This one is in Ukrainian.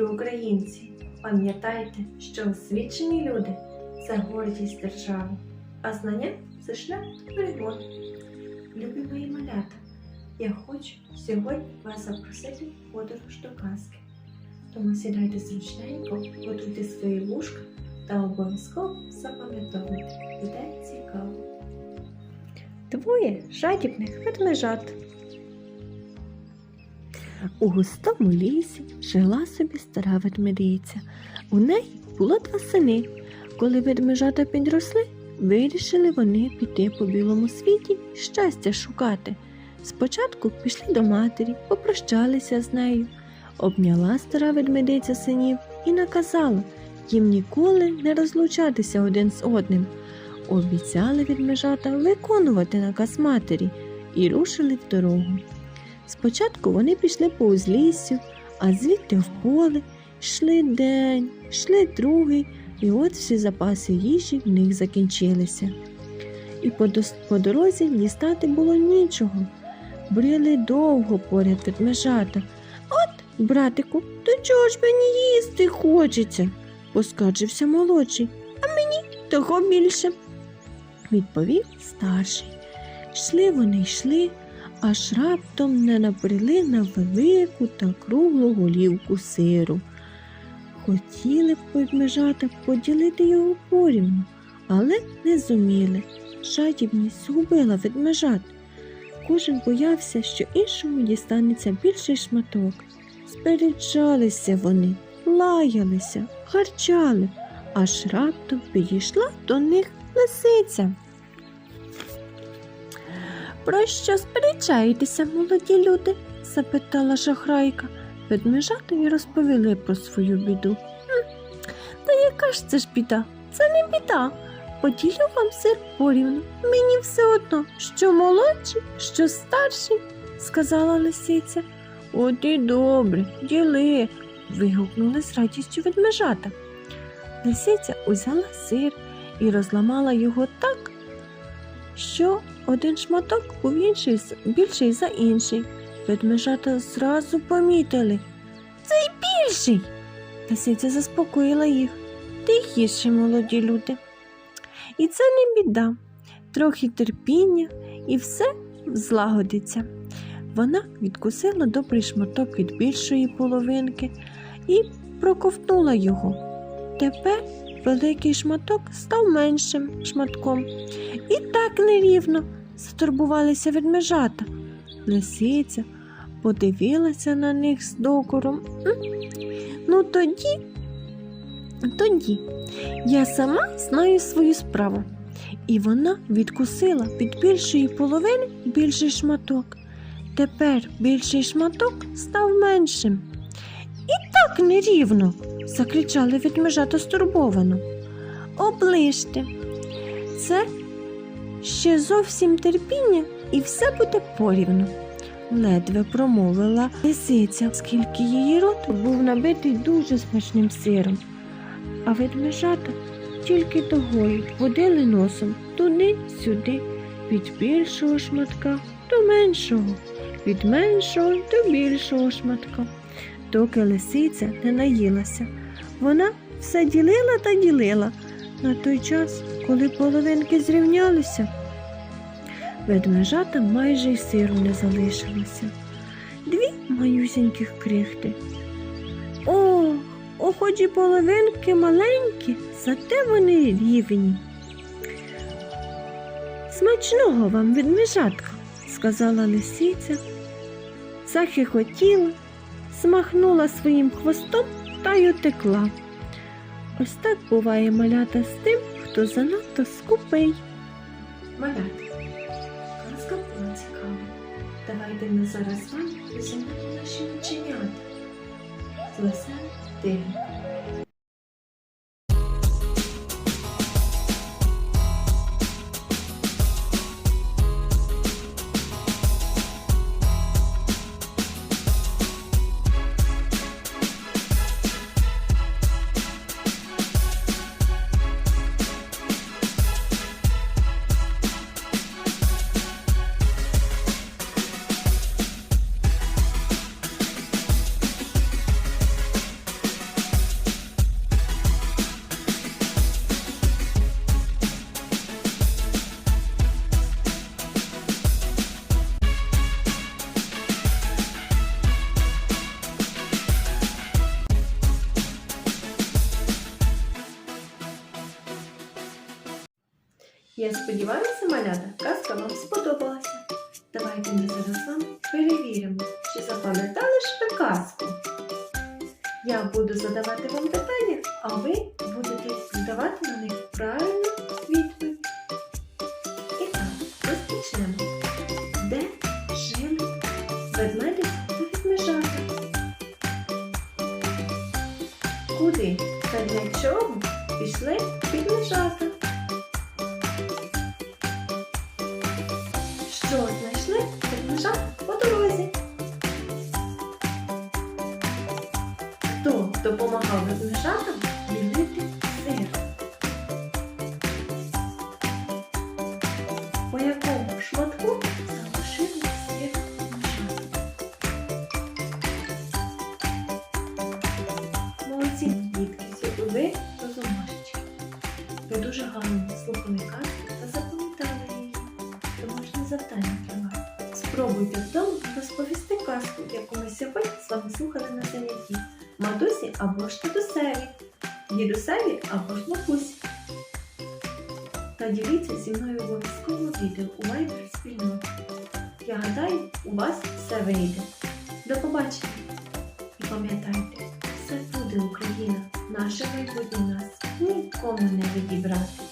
дорогі українці, пам'ятайте, що освічені люди це гордість держави, а знання це шлях перемоги. Любі мої малята, я хочу сьогодні вас запросити в подорож до казки. Тому сідайте зручненько, готуйте свої вушка та обов'язково запам'ятовуйте, буде цікаво. Двоє жадібних ведмежат. У густому лісі жила собі стара ведмедиця. У неї було два сини. Коли ведмежата підросли, вирішили вони піти по білому світі щастя шукати. Спочатку пішли до матері, попрощалися з нею. Обняла стара ведмедиця синів і наказала їм ніколи не розлучатися один з одним. Обіцяли ведмежата виконувати наказ матері і рушили в дорогу. Спочатку вони пішли по узліссю, а звідти в поле йшли день, йшли другий, і от всі запаси їжі в них закінчилися. І по, дос- по дорозі дістати було нічого. Брили довго поряд ведмежата. От, братику, то чого ж мені їсти хочеться? поскаржився молодший. А мені того більше, відповів старший. Йшли вони йшли, аж раптом не набрели на велику та круглу голівку сиру. Хотіли б ведмежата поділити його порівну, але не зуміли. Жадібність згубила ведмежат. Кожен боявся, що іншому дістанеться більший шматок. Спереджалися вони, лаялися, гарчали, аж раптом підійшла до них лисиця. Про що сперечаєтеся, молоді люди? запитала шахрайка. Ведмежата й розповіли про свою біду. «Хм, Та яка ж це ж біда? Це не біда. Поділю вам сир порівну. Мені все одно, що молодший, що старший, сказала лисиця. От і добре, діли. вигукнули з радістю ведмежата. Лисиця узяла сир і розламала його так, що один шматок був інший, більший за інший. Ведмежата зразу помітили. Цей більший. Лисиця заспокоїла їх. Тихіше, молоді люди. І це не біда. Трохи терпіння і все злагодиться. Вона відкусила добрий шматок від більшої половинки і проковтнула його. Тепер великий шматок став меншим шматком. І так нерівно затурбувалися ведмежата. Лисиця подивилася на них з докором. Ну тоді, тоді я сама знаю свою справу. І вона відкусила від більшої половини більший шматок. Тепер більший шматок став меншим. І так нерівно, закричали ведмежата стурбовано. Оближте. Це ще зовсім терпіння, і все буде порівну. Ледве промовила лисиця, оскільки її рот був набитий дуже смачним сиром. А ведмежата тільки тогою водили носом туди-сюди, від більшого шматка до меншого, від меншого до більшого шматка. Доки лисиця не наїлася, вона все ділила та ділила на той час, коли половинки зрівнялися. Ведмежата майже й сиру не залишилося. Дві малюсіньких крихти. О, о, хоч і половинки маленькі, зате вони рівні. Смачного вам ведмежатка, сказала лисиця, захихотіла, смахнула своїм хвостом та й утекла. Ось так буває малята з тим, хто занадто скупий. Малята, казка була цікава. Давайте ми зараз з вами візьмемо наші оченята. З веселим Я сподіваюся, малята, казка вам сподобалася. Давайте ми зараз з вами перевіримо, чи запам'ятали ж ви казку. Я буду задавати вам питання, а ви будете давати на них правильну відповідь. І так, розпочнемо. Де жили ведмедик та ведмежата? Куди та для чого пішли ведмежата? Дуже гарно слухали казку та запам'ятали її. Домашнє завдання для вас. Спробуйте вдома розповісти казку, яку ми сьогодні з вами слухали на занятті. Матусі або ж дідусеві, дідусеві або ж матусі. Та діліться зі мною обов'язково відео у Viber спільноті. Я гадаю, у вас все вийде. До побачення! І пам'ятайте, все буде Україна, наше майбутнє нас нікому не відібрати.